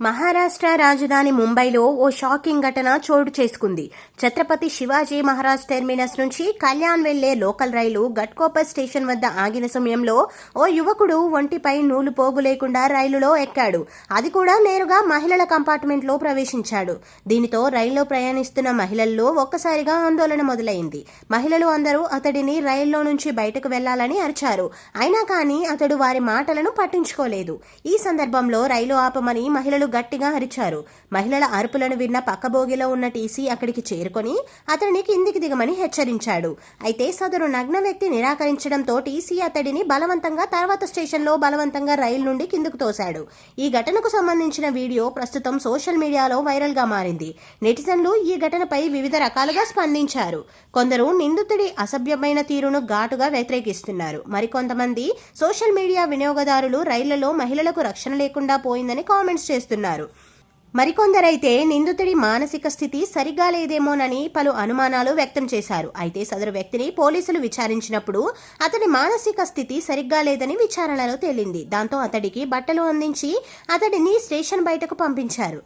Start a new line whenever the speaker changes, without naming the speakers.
మహారాష్ట్ర రాజధాని ముంబైలో ఓ షాకింగ్ ఘటన చోటు చేసుకుంది. ఛత్రపతి శివాజీ మహారాజ్ టెర్మినస్ నుంచి కళ్యాణ్ వెళ్ళే లోకల్ రైలు గట్కోపర్ స్టేషన్ వద్ద ఆగిన సమయంలో ఓ యువకుడు ఒంటిపై నూలు పోగు లేకుండా రైలులో ఎక్కాడు. అది కూడా నేరుగా మహిళల కంపార్ట్మెంట్లో ప్రవేశించాడు. దీనితో రైల్లో ప్రయాణిస్తున్న మహిళల్లో ఒక్కసారిగా ఆందోళన మొదలైంది. మహిళలు అందరూ అతడిని రైల్లో నుంచి బయటకు వెళ్ళాలని అరిచారు. అయినా కానీ అతడు వారి మాటలను పట్టించుకోలేదు. ఈ సందర్భంలో రైలు ఆపమని మహిళలు గట్టిగా అరిచారు. మహిళల అరుపులను విన్న పక్కబోగిలో ఉన్న టీసీ అక్కడికి చేరుకొని అతడిని కిందికి దిగమని హెచ్చరించాడు. అయితే సదరు నగ్న వ్యక్తి నిరాకరించడంతో టీసీ అతడిని బలవంతంగా తర్వాత స్టేషన్లో బలవంతంగా రైలు నుండి కిందకు తోశాడు. ఈ ఘటనకు సంబంధించిన వీడియో ప్రస్తుతం సోషల్ మీడియాలో వైరల్గా మారింది. నెటిజన్లు ఈ ఘటనపై వివిధ రకాలుగా స్పందించారు. కొందరు నిందితుడి అసభ్యమైన తీరును ఘాటుగా వ్యతిరేకిస్తున్నారు. మరికొంతమంది సోషల్ మీడియా వినియోగదారులు రైళ్ళలో మహిళలకు రక్షణ లేకుండా పోయిందని కామెంట్స్ చేస్తున్నారు. మరికొందరైతే నిందితుడి మానసిక స్థితి సరిగా లేదేమోనని పలు అనుమానాలు వ్యక్తం చేశారు. అయితే సదరు వ్యక్తిని పోలీసులు విచారించినప్పుడు అతడి మానసిక స్థితి సరిగ్గా లేదని విచారణలో తేలింది. దాంతో అతడికి బట్టలు అందించి అతడిని స్టేషన్ బయటకు పంపించారు.